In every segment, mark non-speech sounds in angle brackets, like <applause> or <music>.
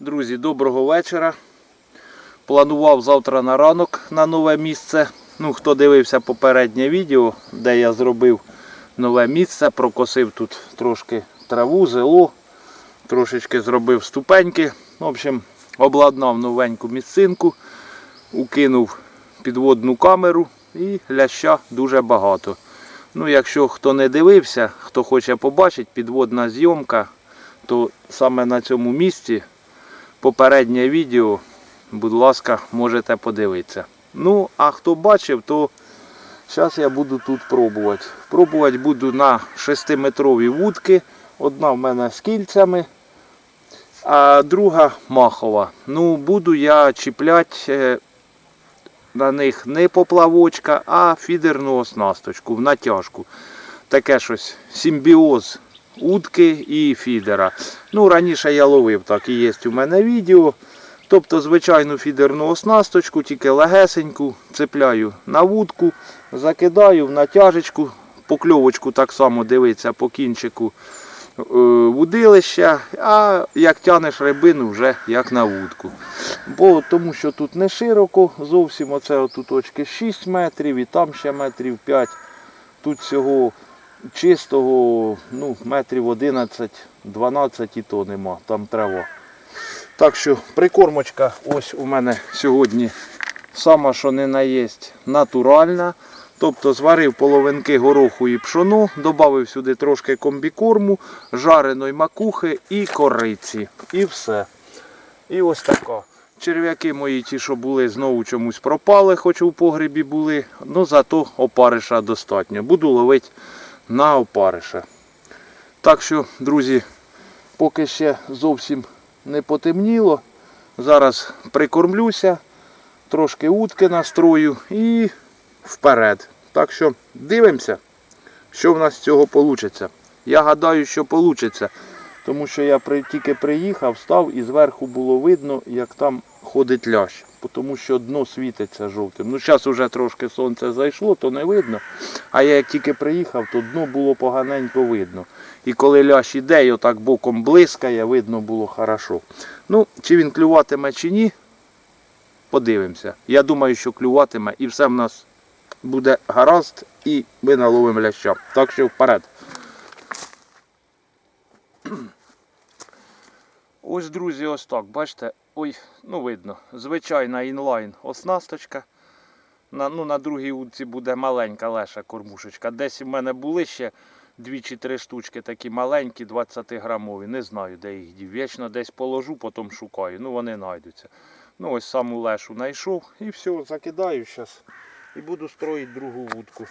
Друзі, доброго вечора. Планував завтра на ранок на нове місце. Ну, хто дивився попереднє відео, де я зробив нове місце, прокосив тут трошки траву, зело, трошечки зробив ступеньки. В общем, обладнав новеньку місцинку, укинув підводну камеру і ляща дуже багато. Ну, якщо хто не дивився, хто хоче побачити, підводна зйомка, то саме на цьому місці попереднє відео, будь ласка, можете подивитися. Ну, а хто бачив, то зараз я буду тут пробувати. Пробувати буду на 6-метрові вудки. Одна в мене з кільцями, а друга махова. Ну, буду я чіпляти на них не поплавочка, а фідерну оснасточку в натяжку. Таке щось симбіоз утки і фідера. Ну, раніше я ловив, так і є у мене відео. Тобто звичайну фідерну оснасточку, тільки легесеньку, цепляю на вудку, закидаю в натяжечку, покльовочку так само дивиться по кінчику е, вудилища, а як тянеш рибину вже як на вудку. Бо тому що тут не широко, зовсім оце отут точки 6 метрів і там ще метрів 5. Тут всього чистого ну, метрів 11-12 і то нема, там трава. Так що прикормочка ось у мене сьогодні сама що не наєсть натуральна. Тобто зварив половинки гороху і пшону, додав сюди трошки комбікорму, жареної макухи і кориці. І все. І ось така. Черв'яки мої ті, що були, знову чомусь пропали, хоч у погребі були. Ну зато опариша достатньо. Буду ловити на опариша. Так що, друзі, поки ще зовсім не потемніло. Зараз прикормлюся, трошки утки настрою і вперед. Так що дивимося, що в нас з цього вийде. Я гадаю, що вийде, тому що я тільки приїхав, став і зверху було видно, як там ходить лящ. Тому що дно світиться жовтим. Ну, зараз вже трошки сонце зайшло, то не видно. А я як тільки приїхав, то дно було поганенько видно. І коли лящ іде, і отак боком блискає, видно було хорошо. Ну, чи він клюватиме чи ні, подивимося. Я думаю, що клюватиме і все в нас буде гаразд, і ми наловимо ляща. Так що вперед. Ось, друзі, ось так, бачите, ой, ну видно, звичайна інлайн оснасточка. На, ну, на другій удці буде маленька леша кормушечка. Десь у мене були ще дві чи три штучки такі маленькі, 20 грамові. Не знаю, де їх дів. Вічно десь положу, потім шукаю. Ну вони знайдуться. Ну ось саму лешу знайшов і все, закидаю зараз. І буду строїти другу вудку.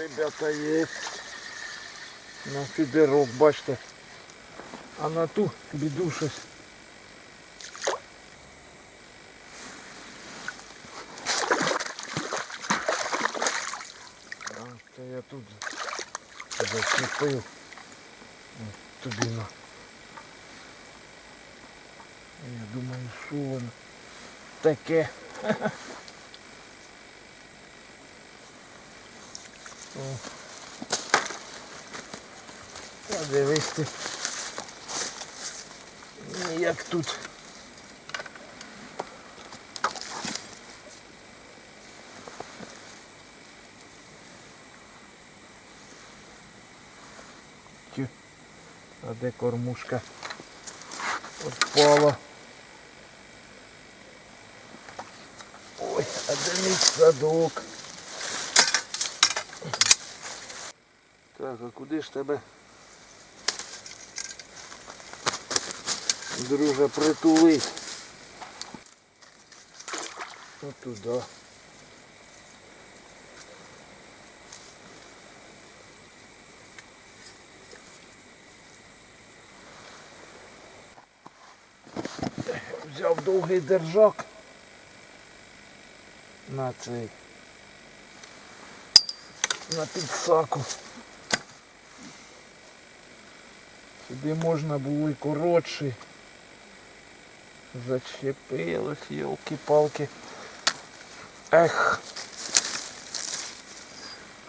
Ребята, є. На фідерок, бачите. А на ту біду щось. Це я тут зачепив. Тобі на. Я думаю, що воно таке. <laughs> О. Та дивись ти. Як тут. Тю. А де кормушка? Отпала. Ой, а де мій садок? Так, а куди ж тебе? Друже, притулись. От туди. Взяв довгий держак на цей на підсаку. Сюди можна було і коротший. Зачепилось, йолки-палки. Ех.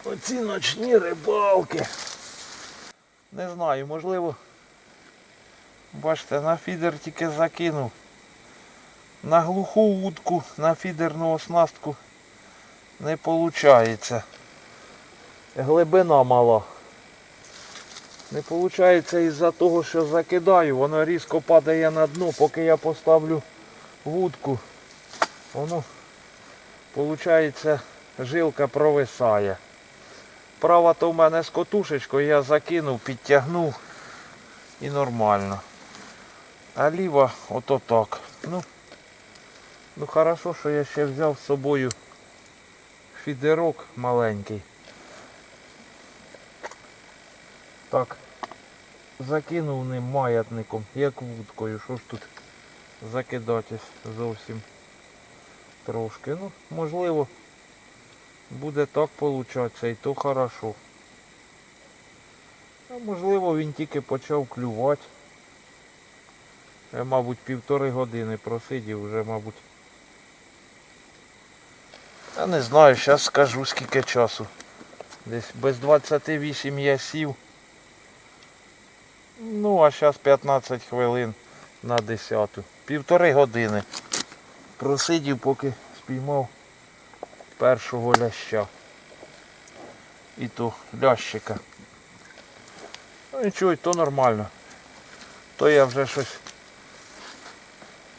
Оці ночні рибалки. Не знаю, можливо. Бачите, на фідер тільки закинув. На глуху утку, на фідерну оснастку не виходить. Глибина мала. Не виходить із-за того, що закидаю, воно різко падає на дно, поки я поставлю вудку. Воно, виходить, жилка провисає. Права то в мене з котушечкою, я закинув, підтягнув і нормально. А ліва ото так. Ну, ну хорошо, що я ще взяв з собою фідерок маленький. Так, закинув ним маятником, як вудкою. Що ж тут закидатись зовсім трошки. Ну, можливо, буде так получатися і то хорошо. А можливо він тільки почав клювати. Я, мабуть, півтори години просидів вже, мабуть. Я не знаю, зараз скажу скільки часу. Десь без 28 я сів. Ну, а зараз 15 хвилин на 10. Півтори години. Просидів, поки спіймав першого ляща. І то лящика. Ну нічого, то нормально. То я вже щось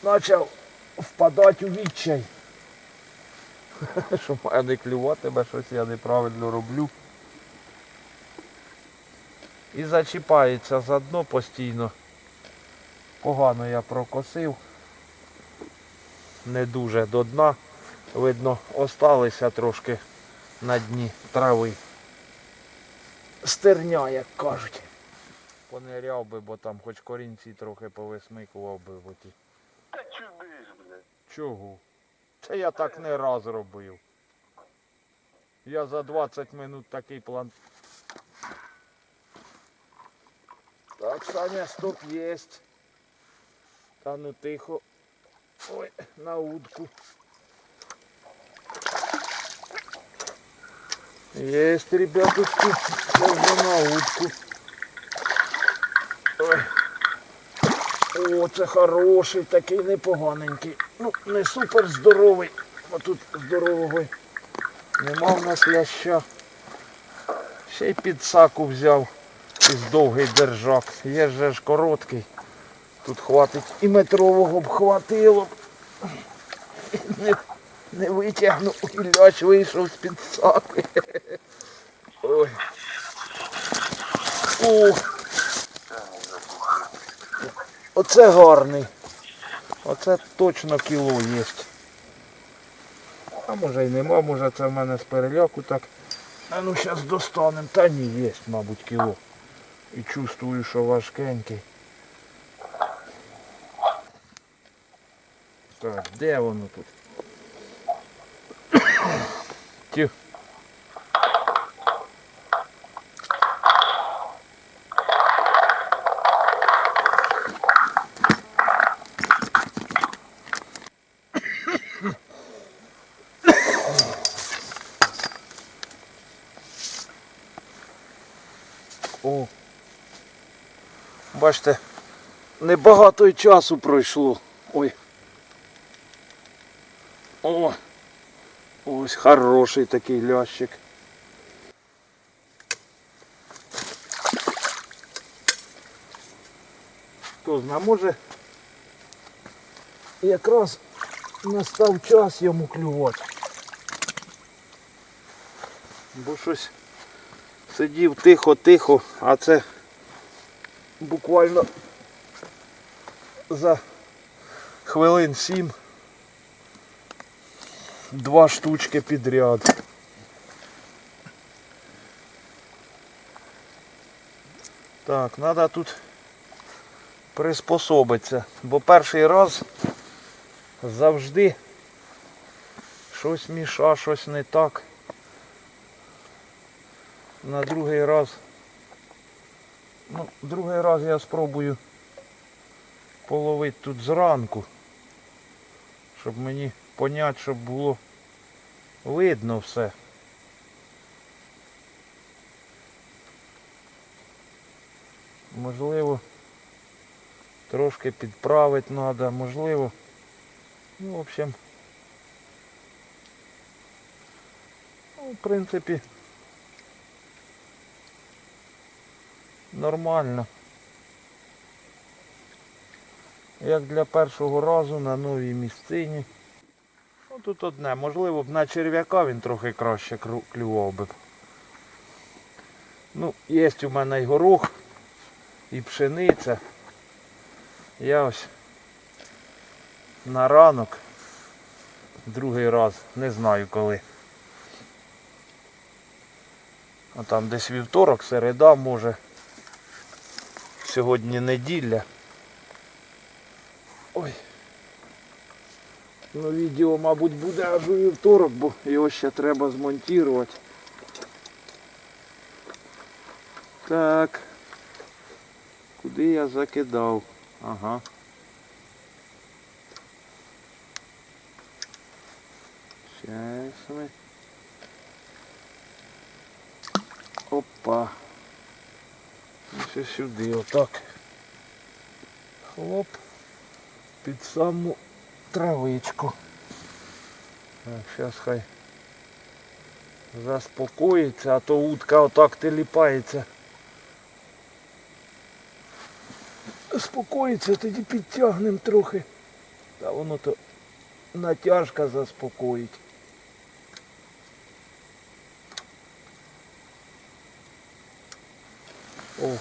почав впадати у відчай. <laughs> Що має не клюватиме, щось я неправильно роблю. І зачіпається за дно постійно. Погано я прокосив. Не дуже до дна. Видно, осталися трошки на дні трави. Стерня, як кажуть. Пониряв би, бо там хоч корінці трохи повисмикував би в оті. Та чудиш, блядь. Чого? Це я так не раз робив. Я за 20 минут такий план. Так, Саня, стоп есть. Та ну тихо. Ой, на удку. Есть, ребятушки. Вже на удку. Ой. О, це хороший, такий непоганенький. Ну, не супер здоровий. А тут здорового нема в нас ляща. Ще й підсаку взяв із довгий держак. Є ж короткий. Тут хватить і метрового б хватило. Не, не витягнув, і лящ вийшов з-під підсаки. Ой. Ух. Оце гарний. Оце точно кіло є. А може й нема, може це в мене з переляку так. А ну зараз достанемо. Та ні, є, мабуть, кіло і чувствую, що важкенький. Так, де воно тут? Тих. Бачите, небагато часу пройшло. Ой. О! Ось хороший такий лящик. Хто знає, може якраз настав час йому клювати. Бо щось сидів тихо-тихо, а це буквально за хвилин сім два штучки підряд. Так, треба тут приспособитися, бо перший раз завжди щось міша, щось не так. На другий раз. Ну, другий раз я спробую половити тут зранку, щоб мені поняти, щоб було видно все. Можливо, трошки підправити треба, можливо. Ну, в общем, ну, в принципі, нормально. Як для першого разу на новій місцині. Ну тут одне, можливо б на черв'яка він трохи краще клював би. Ну, є у мене і горох, і пшениця. Я ось на ранок, другий раз, не знаю коли. А там десь вівторок, середа, може. Сьогодні неділя. Ой. Ну відео, мабуть, буде аж у вівторок, бо його ще треба змонтувати. Так. Куди я закидав? Ага. Сейчас ми. Опа. Ось сюди, отак. Хлоп. Під саму травичку. Так, зараз хай заспокоїться, а то утка отак теліпається. Спокоїться, тоді підтягнемо трохи. Та воно то натяжка заспокоїть. О.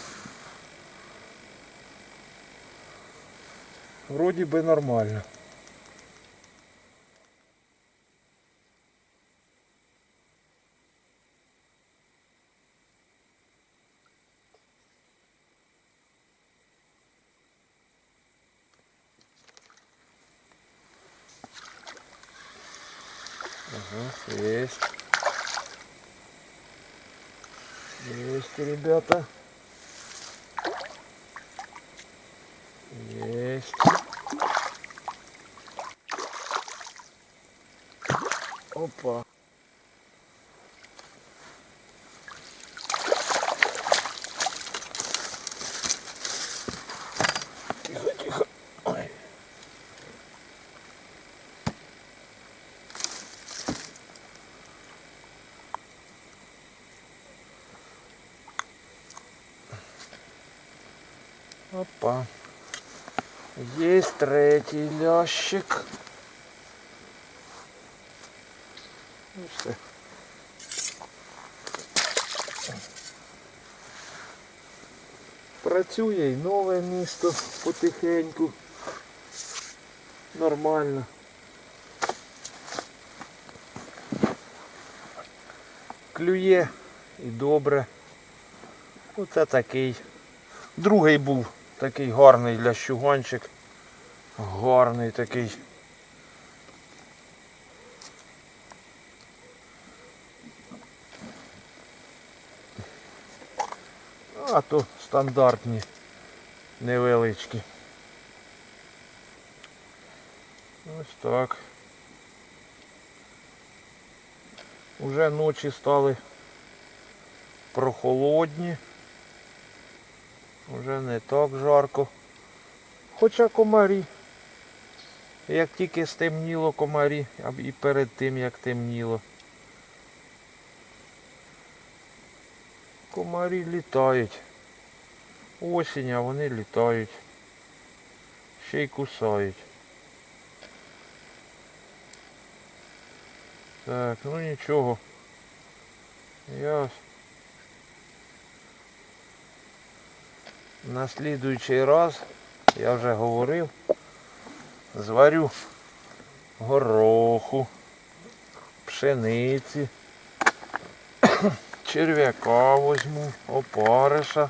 Вроді би нормально. Ага, есть. Есть, ребята. Есть. Опа. Тихо, тихо. Ой. Опа. Есть третий лящик. Ну все. Працює і нове місто потихеньку. Нормально. Клює і добре. Оце такий. Другий був Такий гарний для щуганчик. Гарний такий. А то стандартні, невеличкі. Ось так. Уже ночі стали прохолодні. Уже не так жарко. Хоча комарі. Як тільки стемніло комарі, а і перед тим як темніло. Комарі літають. Осінь, а вони літають. Ще й кусають. Так, ну нічого. Я на слідуючий раз, я вже говорив, зварю гороху, пшениці, черв'яка возьму, опариша.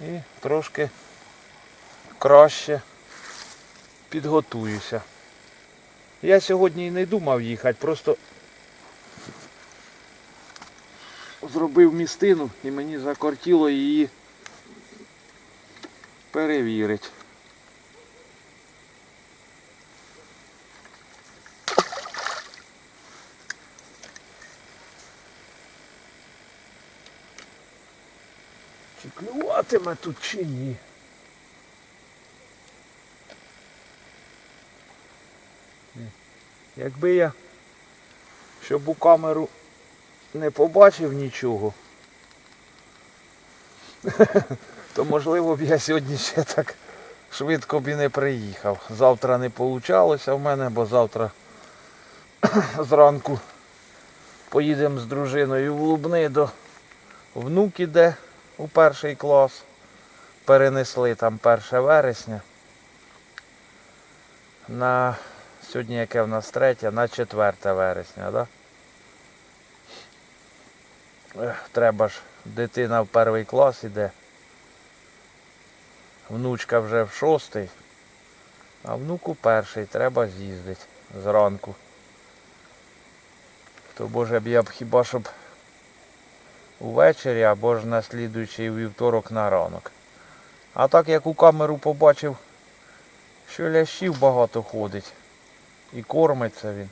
І трошки краще підготуюся. Я сьогодні і не думав їхати, просто зробив містину і мені закортіло її перевірити. Чи клюватиме тут чи ні? Якби я, щоб у камеру не побачив нічого, <laughs> то можливо б я сьогодні ще так швидко б і не приїхав. Завтра не вийшло в мене, бо завтра <clears throat> зранку поїдемо з дружиною в Лубни до внук іде у перший клас. Перенесли там 1 вересня. На сьогодні яке в нас третє, на 4 вересня, да? Треба ж, дитина в перший клас іде. Внучка вже в шостий, а внуку перший треба з'їздити зранку. То боже б я б хіба щоб увечері або ж на слідуючий вівторок на ранок. А так як у камеру побачив, що лящів багато ходить і кормиться він.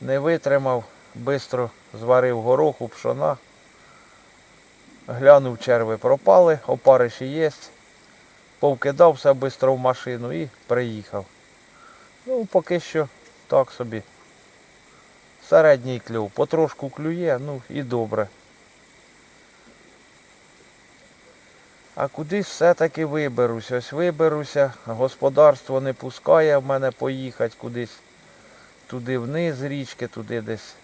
Не витримав, швидко зварив гороху, пшона. Глянув, черви пропали, опариші є. Повкидав все швидко в машину і приїхав. Ну, поки що так собі. Середній клюв. Потрошку клює, ну і добре. А кудись все-таки виберусь. Ось виберуся. Господарство не пускає в мене поїхати кудись туди вниз річки, туди десь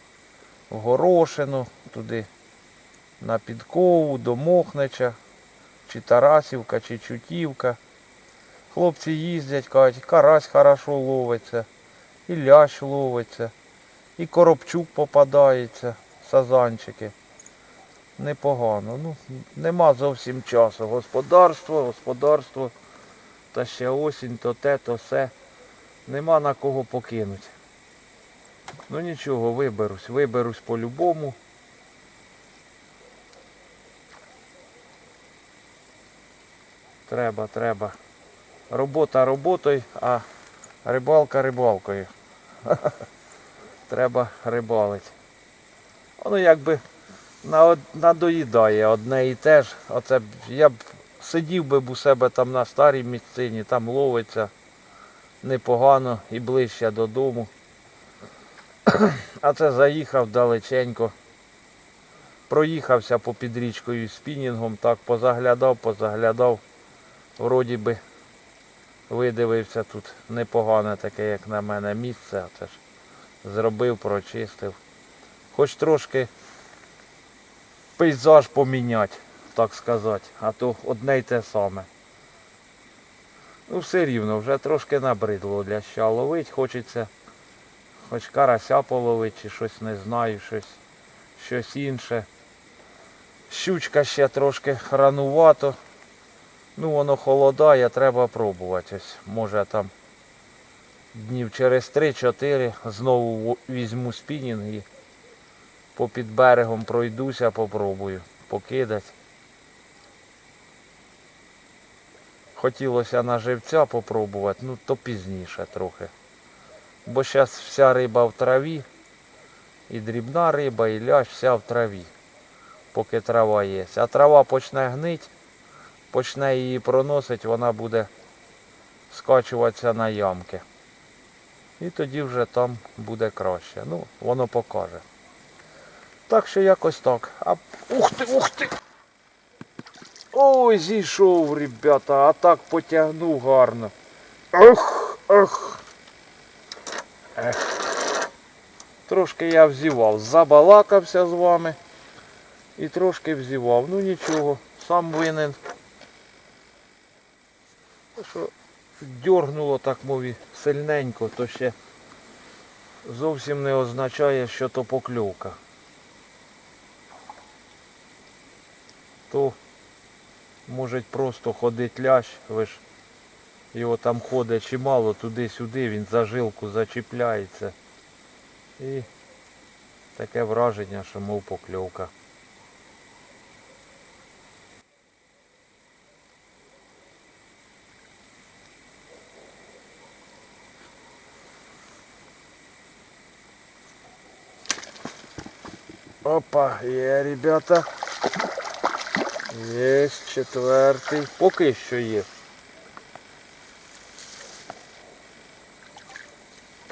в Горошину, туди на Підкову, до Мохнича, чи Тарасівка, чи Чутівка. Хлопці їздять, кажуть, карась хорошо ловиться, і лящ ловиться, і коробчук попадається, сазанчики непогано. Ну, нема зовсім часу. Господарство, господарство, та ще осінь, то те, то все. Нема на кого покинути. Ну нічого, виберусь, виберусь по-любому. Треба, треба. Робота роботою, а рибалка рибалкою. <laughs> Треба рибалити. Воно якби на- надоїдає одне і те ж. Оце я б сидів би б у себе там на старій місцині, там ловиться непогано і ближче додому. А це заїхав далеченько. Проїхався попід річкою спінінгом, так позаглядав, позаглядав. Вроді би видивився тут непогане таке, як на мене, місце. А це ж зробив, прочистив. Хоч трошки пейзаж поміняти, так сказати, а то одне й те саме. Ну все рівно, вже трошки набридло для ща ловить, хочеться хоч карася половити, чи щось не знаю, щось, щось інше. Щучка ще трошки ранувато. Ну воно холодає, треба пробувати. Ось може там днів через 3-4 знову візьму спінінг і попід берегом пройдуся, попробую покидати. Хотілося на живця попробувати, ну то пізніше трохи. Бо зараз вся риба в траві, і дрібна риба, і лящ вся в траві, поки трава є. А трава почне гнить, почне її проносити, вона буде скачуватися на ямки. І тоді вже там буде краще. Ну, воно покаже. Так що якось так. А... Ух ти, ух ти! Ой, зійшов, ребята, а так потягнув гарно. Ох, ох. Ех. Трошки я взівав, забалакався з вами і трошки взівав. Ну нічого, сам винен. Що дьоргнуло так мові сильненько, то ще зовсім не означає, що то покльовка. То може просто ходить лящ, ви ж його там ходить чимало туди-сюди, він за жилку зачіпляється. І таке враження, що мов покльовка. Опа, є, ребята. Є четвертий. Поки що є.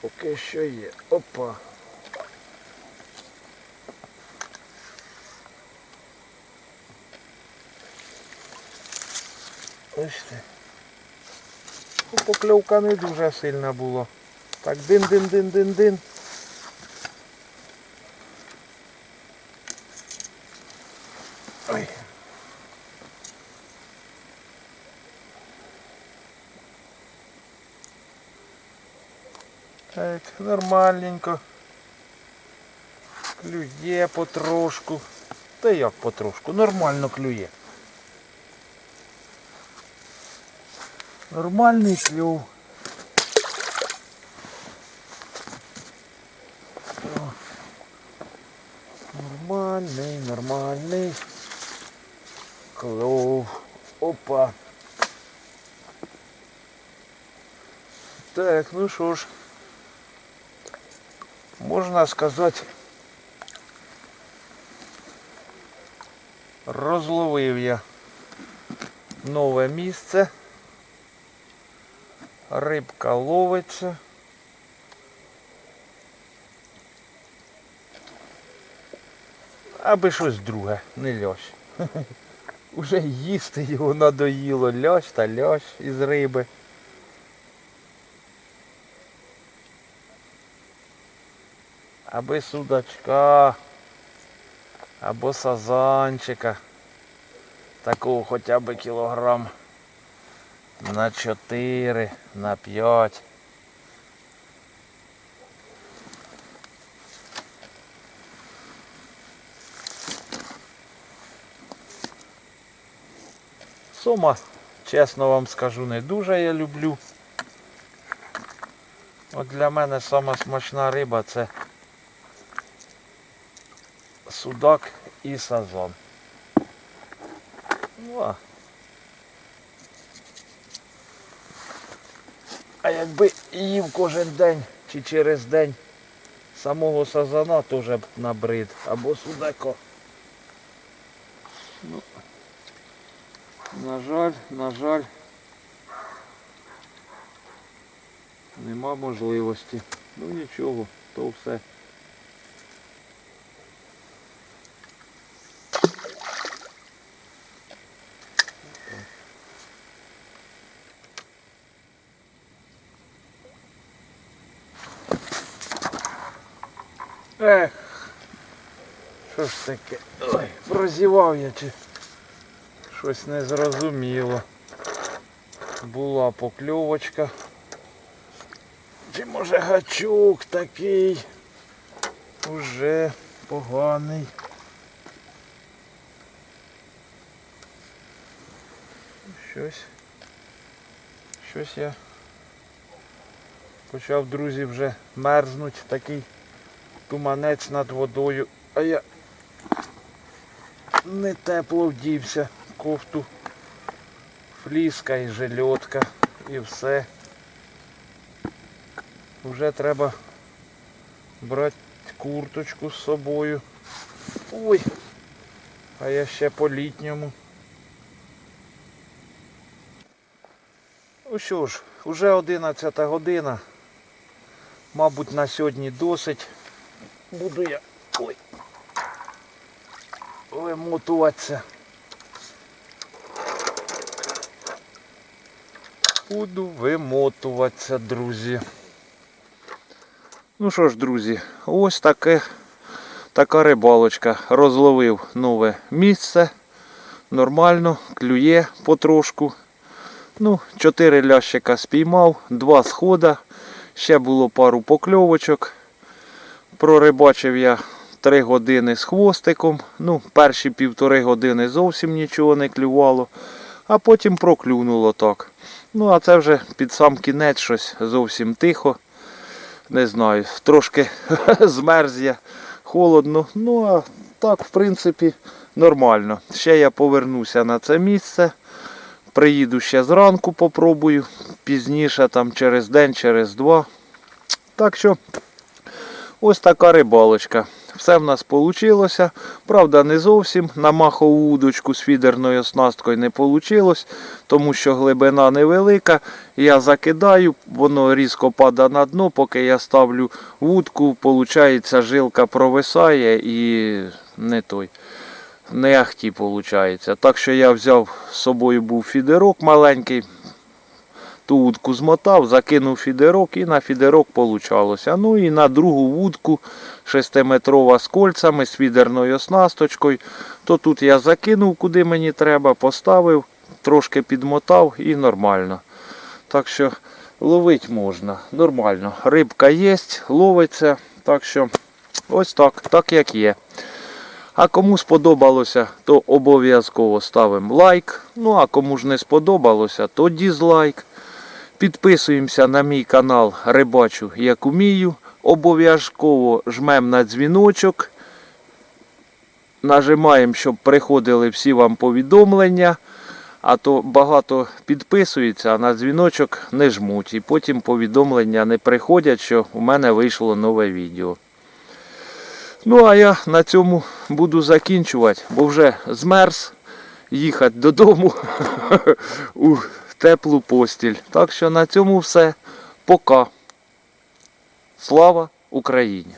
Поки що є. Опа. Бачите? Ну, Покльовка не дуже сильна була. Так, дин-дин-дин-дин-дин. Ой. Так, нормальненько. Клює потрошку. Та як потрошку? Нормально клює. Нормальний клюв. Нормальний, нормальний. Клюв. Опа. Так, ну що ж. Можна сказати, розловив я нове місце. Рибка ловиться. Аби щось друге, не лящ. <laughs> Уже їсти його надоїло лящ та лящ із риби. Аби судачка, або сазанчика. Такого хоча б кілограм на 4, на 5. Сома, чесно вам скажу, не дуже я люблю. От для мене сама смачна риба це судак і сазан. Ну, а. а якби їв кожен день чи через день самого сазана теж б набрид або судако. Ну, на жаль, на жаль, нема можливості. Ну нічого, то все. Ех, що ж таке? Ой, прозівав я чи щось незрозуміло. Була покльовочка. Чи може гачок такий уже поганий. Щось. Щось я Почав, друзі, вже мерзнуть такий туманець над водою. А я не тепло вдівся. Кофту, фліска і жильотка і все. Вже треба брати курточку з собою. Ой, а я ще по літньому. Ну що ж, уже 11 година. Мабуть, на сьогодні досить. Буду я ой, вимотуватися. Буду вимотуватися, друзі. Ну що ж, друзі, ось таке, така рибалочка. Розловив нове місце. Нормально, клює потрошку. Ну, чотири лящика спіймав, два схода. Ще було пару покльовочок. Прорибачив я 3 години з хвостиком. Ну, перші півтори години зовсім нічого не клювало, а потім проклюнуло так. Ну, а це вже під сам кінець щось зовсім тихо. Не знаю, трошки <laughs> змерз я, холодно. Ну, а так, в принципі, нормально. Ще я повернуся на це місце. Приїду ще зранку, попробую. Пізніше, там через день, через два. Так що ось така рибалочка. Все в нас вийшло. Правда, не зовсім. На махову удочку з фідерною оснасткою не вийшло, тому що глибина невелика. Я закидаю, воно різко падає на дно, поки я ставлю вудку, виходить, жилка провисає і не той. Не ахті виходить. Так що я взяв з собою був фідерок маленький, ту вудку змотав, закинув фідерок і на фідерок получалося. Ну і на другу вудку 6-метрова з кольцями, з фідерною оснасточкою. То тут я закинув, куди мені треба, поставив, трошки підмотав і нормально. Так що ловити можна, нормально. Рибка є, ловиться. Так що ось так, так як є. А кому сподобалося, то обов'язково ставимо лайк. Ну а кому ж не сподобалося, то дізлайк. Підписуємося на мій канал Рибачу як умію. Обов'язково жмемо на дзвіночок. Нажимаємо, щоб приходили всі вам повідомлення. А то багато підписується, а на дзвіночок не жмуть. І потім повідомлення не приходять, що у мене вийшло нове відео. Ну, а я на цьому буду закінчувати, бо вже змерз їхати додому <laughs> теплу постіль. Так що на цьому все. Пока. Слава Україні!